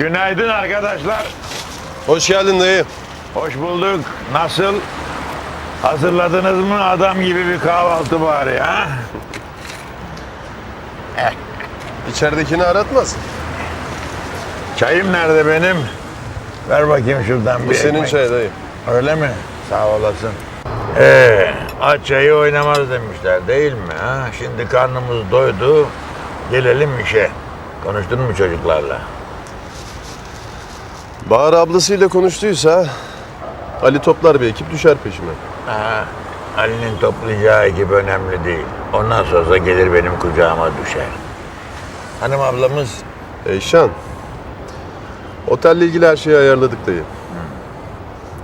Günaydın arkadaşlar. Hoş geldin dayı. Hoş bulduk. Nasıl? Hazırladınız mı adam gibi bir kahvaltı bari ha? İçeridekini aratmaz. Çayım nerede benim? Ver bakayım şuradan Bu bir senin ekmek. çay dayı. Öyle mi? Sağ olasın. Ee, aç çayı oynamaz demişler değil mi? Ha? Şimdi karnımız doydu. Gelelim işe. Konuştun mu çocuklarla? Bahar ablasıyla konuştuysa Ali toplar bir ekip düşer peşime. Ha, Ali'nin toplayacağı ekip önemli değil. Ondan sonra gelir benim kucağıma düşer. Hanım ablamız Eyşan. Otelle ilgili her şeyi ayarladık dayı.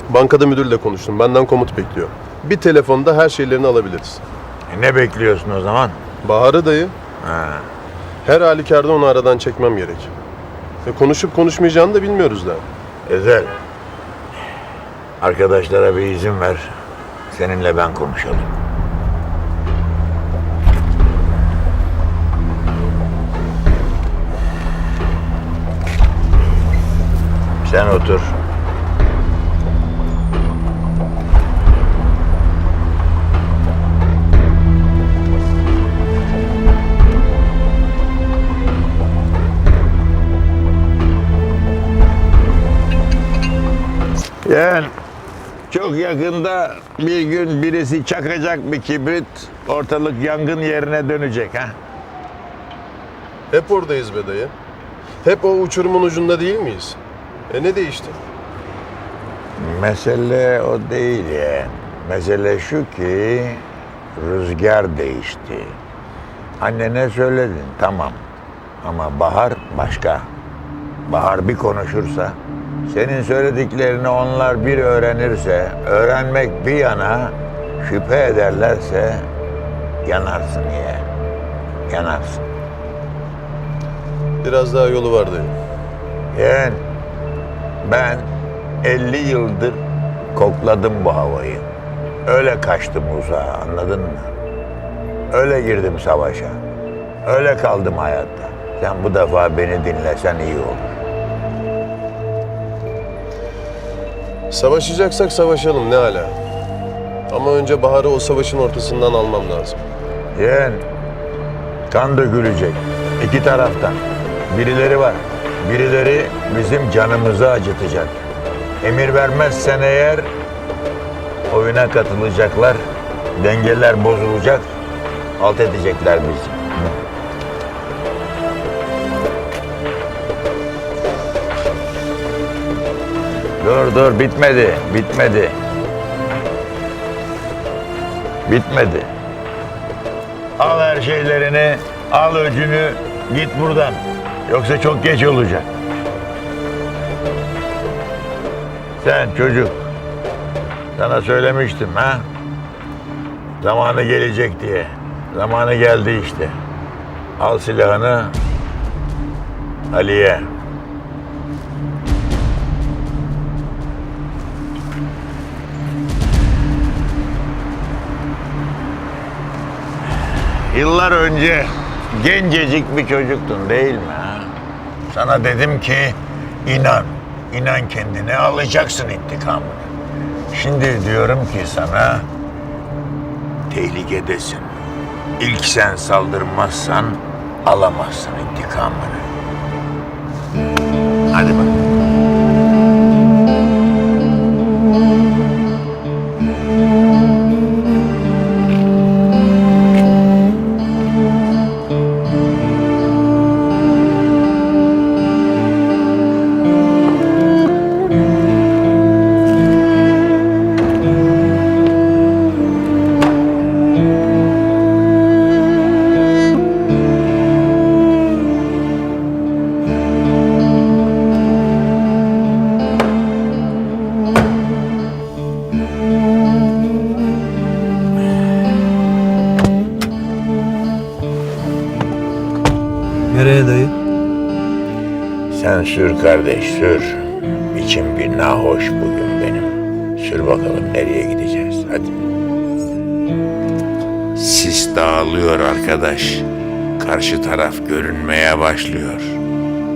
Bankada müdürle konuştum. Benden komut bekliyor. Bir telefonda her şeylerini alabiliriz. e, ne bekliyorsun o zaman? Bahar'ı dayı Ha, her halükarda onu aradan çekmem gerek. Ve konuşup konuşmayacağını da bilmiyoruz daha. Ezel. Arkadaşlara bir izin ver. Seninle ben konuşalım. Sen otur. Yani çok yakında bir gün birisi çakacak bir kibrit ortalık yangın yerine dönecek ha. Hep oradayız be dayı. Hep o uçurumun ucunda değil miyiz? E ne değişti? Mesele o değil yani. Mesele şu ki rüzgar değişti. Annene söyledin tamam. Ama Bahar başka. Bahar bir konuşursa, senin söylediklerini onlar bir öğrenirse, öğrenmek bir yana, şüphe ederlerse yanarsın ya. Yanarsın. Biraz daha yolu var dayı. Yani ben 50 yıldır kokladım bu havayı. Öyle kaçtım uzağa anladın mı? Öyle girdim savaşa. Öyle kaldım hayatta. Sen bu defa beni dinlesen iyi olur. Savaşacaksak savaşalım ne ala. Ama önce Bahar'ı o savaşın ortasından almam lazım. Yeğen, kan dökülecek. iki taraftan. Birileri var. Birileri bizim canımızı acıtacak. Emir vermezsen eğer oyuna katılacaklar. Dengeler bozulacak. Alt edecekler bizi. Dur dur bitmedi. Bitmedi. Bitmedi. Al her şeylerini, al öcünü, git buradan. Yoksa çok geç olacak. Sen çocuk, sana söylemiştim ha? Zamanı gelecek diye. Zamanı geldi işte. Al silahını, Ali'ye. Yıllar önce gencecik bir çocuktun değil mi? Sana dedim ki inan, inan kendine alacaksın intikamını. Şimdi diyorum ki sana tehlikedesin. İlk sen saldırmazsan alamazsın intikamını. Nereye dayı? Sen sür kardeş sür. İçim bir nahoş bugün benim. Sür bakalım nereye gideceğiz hadi. Sis dağılıyor arkadaş. Karşı taraf görünmeye başlıyor.